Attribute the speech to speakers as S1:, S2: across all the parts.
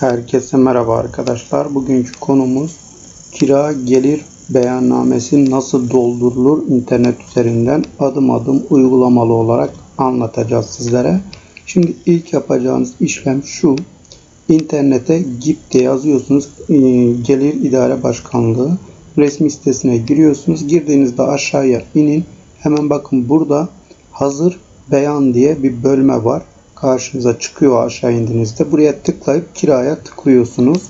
S1: Herkese merhaba arkadaşlar. Bugünkü konumuz kira gelir beyannamesi nasıl doldurulur internet üzerinden adım adım uygulamalı olarak anlatacağız sizlere. Şimdi ilk yapacağınız işlem şu. İnternete GİP'te yazıyorsunuz. Ee, Gelir İdare Başkanlığı resmi sitesine giriyorsunuz. Girdiğinizde aşağıya inin. Hemen bakın burada hazır beyan diye bir bölme var karşınıza çıkıyor aşağı indiğinizde. Buraya tıklayıp kiraya tıklıyorsunuz.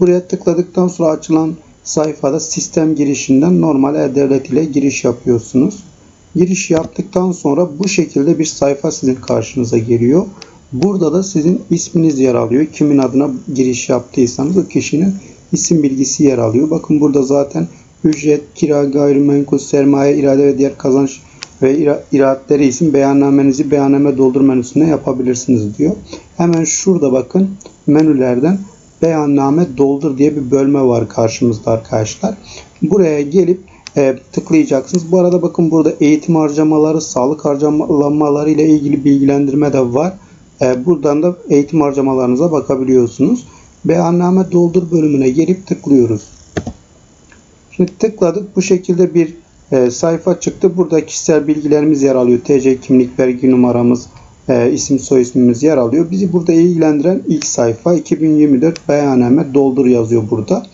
S1: Buraya tıkladıktan sonra açılan sayfada sistem girişinden normal e-devlet ile giriş yapıyorsunuz. Giriş yaptıktan sonra bu şekilde bir sayfa sizin karşınıza geliyor. Burada da sizin isminiz yer alıyor. Kimin adına giriş yaptıysanız o kişinin isim bilgisi yer alıyor. Bakın burada zaten ücret, kira, gayrimenkul, sermaye, irade ve diğer kazanç ve ira- iradeleri isim beyannamenizi beyanname doldur menüsüne yapabilirsiniz diyor. Hemen şurada bakın menülerden beyanname doldur diye bir bölme var karşımızda arkadaşlar. Buraya gelip e, tıklayacaksınız. Bu arada bakın burada eğitim harcamaları, sağlık harcamaları ile ilgili bilgilendirme de var. E, buradan da eğitim harcamalarınıza bakabiliyorsunuz. Beyanname doldur bölümüne gelip tıklıyoruz. Şimdi tıkladık. Bu şekilde bir e, sayfa çıktı. Burada kişisel bilgilerimiz yer alıyor. TC kimlik vergi numaramız, e, isim soy ismimiz yer alıyor. Bizi burada ilgilendiren ilk sayfa 2024 beyanname doldur yazıyor burada.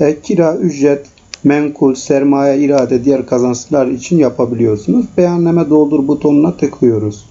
S1: E, kira, ücret, menkul, sermaye, irade, diğer kazançlar için yapabiliyorsunuz. Beyanname doldur butonuna tıklıyoruz.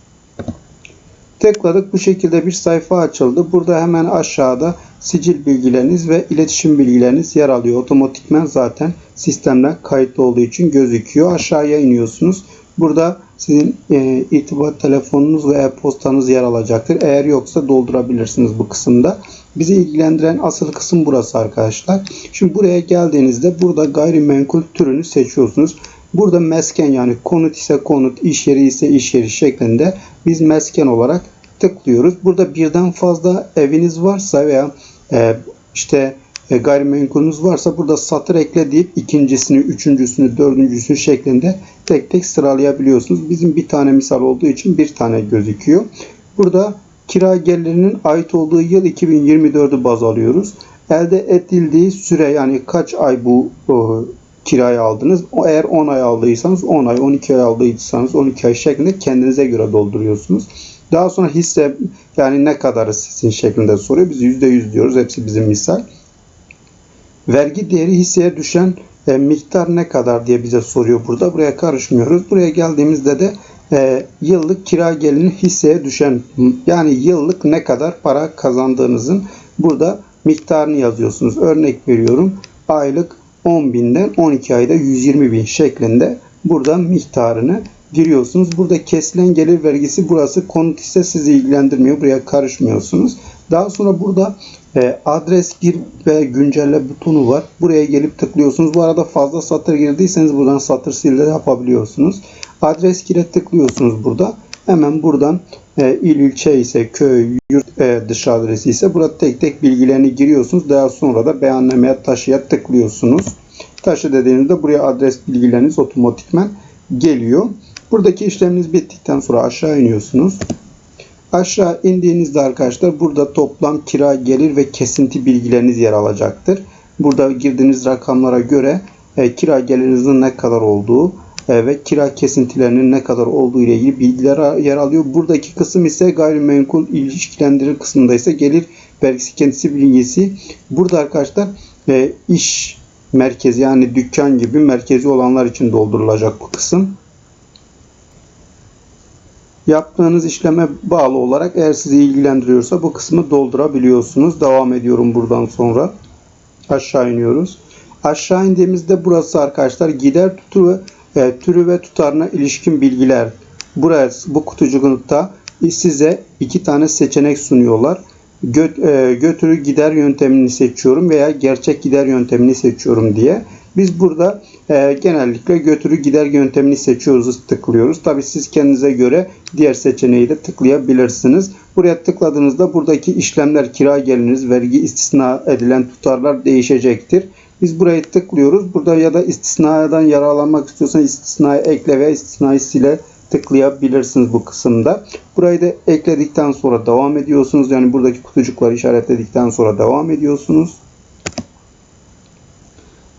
S1: Tıkladık bu şekilde bir sayfa açıldı. Burada hemen aşağıda sicil bilgileriniz ve iletişim bilgileriniz yer alıyor. Otomatikmen zaten sistemle kayıtlı olduğu için gözüküyor. Aşağıya iniyorsunuz. Burada sizin e, irtibat telefonunuz ve e-postanız yer alacaktır. Eğer yoksa doldurabilirsiniz bu kısımda. Bizi ilgilendiren asıl kısım burası arkadaşlar. Şimdi buraya geldiğinizde burada gayrimenkul türünü seçiyorsunuz. Burada mesken yani konut ise konut, iş yeri ise iş yeri şeklinde biz mesken olarak tıklıyoruz. Burada birden fazla eviniz varsa veya e, işte e, gayrimenkulünüz varsa burada satır ekle deyip ikincisini, üçüncüsünü, dördüncüsünü şeklinde tek tek sıralayabiliyorsunuz. Bizim bir tane misal olduğu için bir tane gözüküyor. Burada kira gelirinin ait olduğu yıl 2024'ü baz alıyoruz. Elde edildiği süre yani kaç ay bu kirayı aldınız. Eğer 10 ay aldıysanız 10 ay, 12 ay aldıysanız 12 ay şeklinde kendinize göre dolduruyorsunuz. Daha sonra hisse yani ne kadarı sizin şeklinde soruyor. Biz %100 diyoruz. Hepsi bizim misal. Vergi değeri hisseye düşen e, miktar ne kadar diye bize soruyor burada. Buraya karışmıyoruz. Buraya geldiğimizde de e, yıllık kira geliri hisseye düşen yani yıllık ne kadar para kazandığınızın burada miktarını yazıyorsunuz. Örnek veriyorum. Aylık 10 binden 12 ayda 120 bin şeklinde burada miktarını giriyorsunuz. Burada kesilen gelir vergisi burası konut ise sizi ilgilendirmiyor. Buraya karışmıyorsunuz. Daha sonra burada e, adres gir ve güncelle butonu var. Buraya gelip tıklıyorsunuz. Bu arada fazla satır girdiyseniz buradan satır sil de yapabiliyorsunuz. Adres gire tıklıyorsunuz burada. Hemen buradan e, il ilçe ise köy, yurt e, dışı adresi ise burada tek tek bilgilerini giriyorsunuz. Daha sonra da beyannameye taşıya tıklıyorsunuz. Taşı dediğinizde buraya adres bilgileriniz otomatikmen geliyor. Buradaki işleminiz bittikten sonra aşağı iniyorsunuz. Aşağı indiğinizde arkadaşlar burada toplam kira gelir ve kesinti bilgileriniz yer alacaktır. Burada girdiğiniz rakamlara göre e, kira gelirinizin ne kadar olduğu e, ve kira kesintilerinin ne kadar olduğu ile ilgili bilgiler yer alıyor. Buradaki kısım ise gayrimenkul ilişkilendirir kısmında ise gelir vergisi kendisi bilgisi. Burada arkadaşlar e, iş merkezi yani dükkan gibi merkezi olanlar için doldurulacak bu kısım yaptığınız işleme bağlı olarak eğer sizi ilgilendiriyorsa bu kısmı doldurabiliyorsunuz. Devam ediyorum buradan sonra. Aşağı iniyoruz. Aşağı indiğimizde burası arkadaşlar gider tutu e, türü ve tutarına ilişkin bilgiler. Burası bu kutucukta size iki tane seçenek sunuyorlar. Gö, e, götürü gider yöntemini seçiyorum veya gerçek gider yöntemini seçiyorum diye. Biz burada e, genellikle götürü gider yöntemini seçiyoruz, tıklıyoruz. Tabi siz kendinize göre diğer seçeneği de tıklayabilirsiniz. Buraya tıkladığınızda buradaki işlemler, kira geliriniz, vergi istisna edilen tutarlar değişecektir. Biz burayı tıklıyoruz. Burada ya da istisnadan yararlanmak istiyorsanız istisnayı ekle veya istisnayı sile tıklayabilirsiniz bu kısımda. Burayı da ekledikten sonra devam ediyorsunuz. Yani buradaki kutucukları işaretledikten sonra devam ediyorsunuz.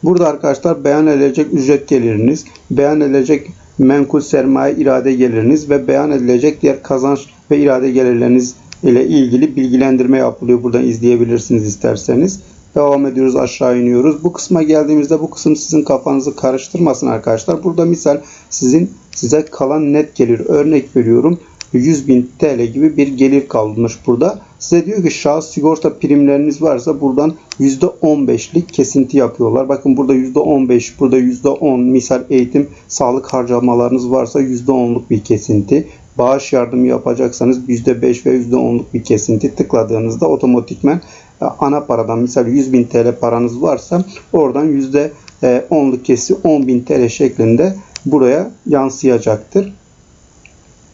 S1: Burada arkadaşlar beyan edilecek ücret geliriniz, beyan edilecek menkul sermaye irade geliriniz ve beyan edilecek diğer kazanç ve irade gelirleriniz ile ilgili bilgilendirme yapılıyor. Buradan izleyebilirsiniz isterseniz. Devam ediyoruz aşağı iniyoruz. Bu kısma geldiğimizde bu kısım sizin kafanızı karıştırmasın arkadaşlar. Burada misal sizin size kalan net gelir örnek veriyorum. 100.000 TL gibi bir gelir kalmış burada. Size diyor ki şahıs sigorta primleriniz varsa buradan %15'lik kesinti yapıyorlar. Bakın burada %15, burada %10 misal eğitim, sağlık harcamalarınız varsa %10'luk bir kesinti. Bağış yardımı yapacaksanız %5 ve %10'luk bir kesinti tıkladığınızda otomatikmen e, ana paradan misal 100.000 TL paranız varsa oradan %10'luk kesi 10.000 TL şeklinde buraya yansıyacaktır.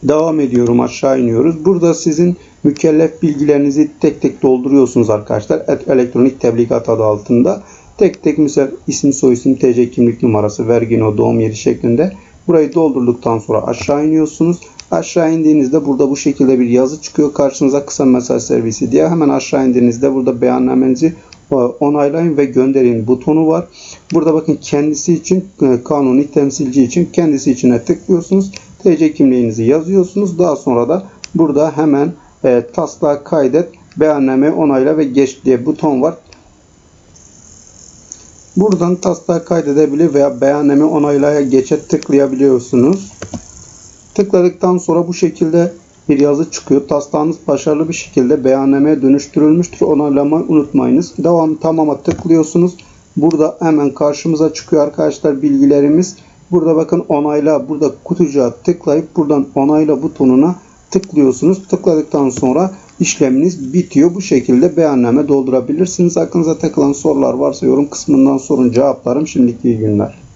S1: Devam ediyorum aşağı iniyoruz. Burada sizin mükellef bilgilerinizi tek tek dolduruyorsunuz arkadaşlar. Elektronik tebligat adı altında. Tek tek misal isim soyisim TC kimlik numarası vergi no doğum yeri şeklinde. Burayı doldurduktan sonra aşağı iniyorsunuz. Aşağı indiğinizde burada bu şekilde bir yazı çıkıyor karşınıza kısa mesaj servisi diye. Hemen aşağı indiğinizde burada beyannamenizi e, onaylayın ve gönderin butonu var. Burada bakın kendisi için e, kanuni temsilci için kendisi içine tıklıyorsunuz. TC kimliğinizi yazıyorsunuz. Daha sonra da burada hemen e, taslağı kaydet, beyanname onayla ve geç diye buton var. Buradan taslağı kaydedebilir veya beyanname onaylaya geçe tıklayabiliyorsunuz. Tıkladıktan sonra bu şekilde bir yazı çıkıyor. Taslağınız başarılı bir şekilde beyannameye dönüştürülmüştür. Onaylamayı unutmayınız. Devam tamama tıklıyorsunuz. Burada hemen karşımıza çıkıyor arkadaşlar bilgilerimiz. Burada bakın onayla burada kutucuğa tıklayıp buradan onayla butonuna tıklıyorsunuz. Tıkladıktan sonra işleminiz bitiyor. Bu şekilde beyanname doldurabilirsiniz. Aklınıza takılan sorular varsa yorum kısmından sorun cevaplarım. Şimdiki iyi günler.